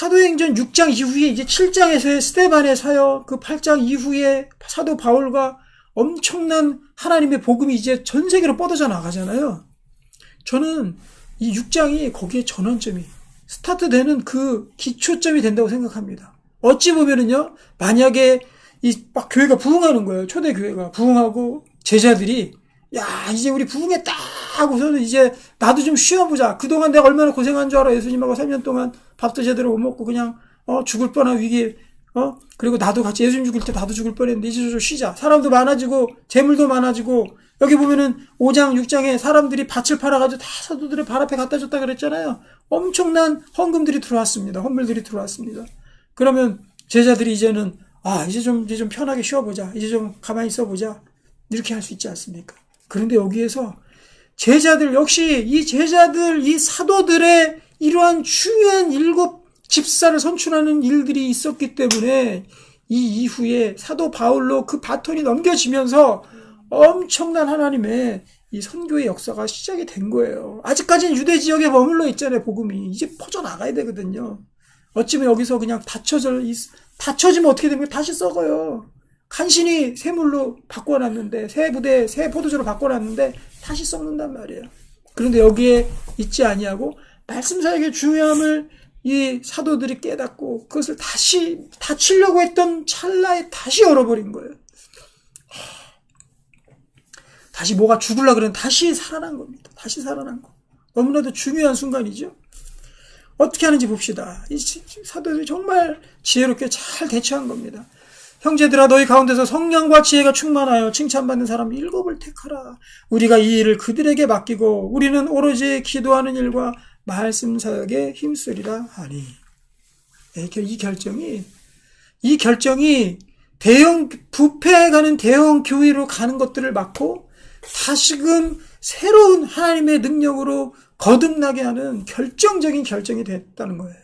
사도행전 6장 이후에 이제 7장에서의 스테반의 사역, 그 8장 이후에 사도 바울과 엄청난 하나님의 복음이 이제 전 세계로 뻗어져 나가잖아요. 저는 이 6장이 거기에 전환점이 스타트되는 그 기초점이 된다고 생각합니다. 어찌 보면은요, 만약에 이 막 교회가 부흥하는 거예요. 초대 교회가 부흥하고 제자들이 야 이제 우리 부흥했다 하고서는 이제 나도 좀 쉬어보자. 그동안 내가 얼마나 고생한 줄 알아. 예수님하고 3년 동안 밥도 제대로 못 먹고 그냥 어 죽을 뻔한 위기 어 그리고 나도 같이 예수님 죽을 때 나도 죽을 뻔했는데 이제 좀 쉬자. 사람도 많아지고 재물도 많아지고 여기 보면은 5장 6장에 사람들이 밭을 팔아가지고 다 사도들의 발 앞에 갖다 줬다 그랬잖아요. 엄청난 헌금들이 들어왔습니다. 헌물들이 들어왔습니다. 그러면 제자들이 이제는 아 이제 좀 이제 좀 편하게 쉬어보자. 이제 좀 가만히 있어보자. 이렇게 할 수 있지 않습니까? 그런데 여기에서 제자들 역시 이 제자들 이 사도들의 이러한 중요한 일곱 집사를 선출하는 일들이 있었기 때문에 이 이후에 사도 바울로 그 바톤이 넘겨지면서 엄청난 하나님의 이 선교의 역사가 시작이 된 거예요. 아직까지는 유대 지역에 머물러 있잖아요, 복음이. 이제 퍼져나가야 되거든요. 어찌면 여기서 그냥 닫혀져, 닫혀지면 어떻게 됩니까? 다시 썩어요. 간신히 새물로 바꿔놨는데, 새 부대, 새 포도주로 바꿔놨는데, 다시 썩는단 말이에요. 그런데 여기에 있지 아니하고, 말씀 사역의 중요함을 이 사도들이 깨닫고, 그것을 다시, 닫히려고 했던 찰나에 다시 열어버린 거예요. 다시 뭐가 죽을라 그러면 다시 살아난 겁니다. 다시 살아난 거. 너무나도 중요한 순간이죠. 어떻게 하는지 봅시다. 이 사도들이 정말 지혜롭게 잘 대처한 겁니다. 형제들아 너희 가운데서 성령과 지혜가 충만하여 칭찬받는 사람 일곱을 택하라. 우리가 이 일을 그들에게 맡기고 우리는 오로지 기도하는 일과 말씀 사역에 힘쓰리라 하니. 이 결정이 이 결정이 대형 부패해 가는 대형 교회로 가는 것들을 막고 다시금 새로운 하나님의 능력으로 거듭나게 하는 결정적인 결정이 됐다는 거예요.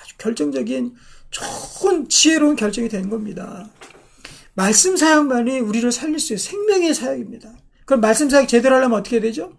아주 결정적인 좋은 지혜로운 결정이 된 겁니다. 말씀 사역만이 우리를 살릴 수 있어요. 생명의 사역입니다. 그럼 말씀 사역 제대로 하려면 어떻게 되죠?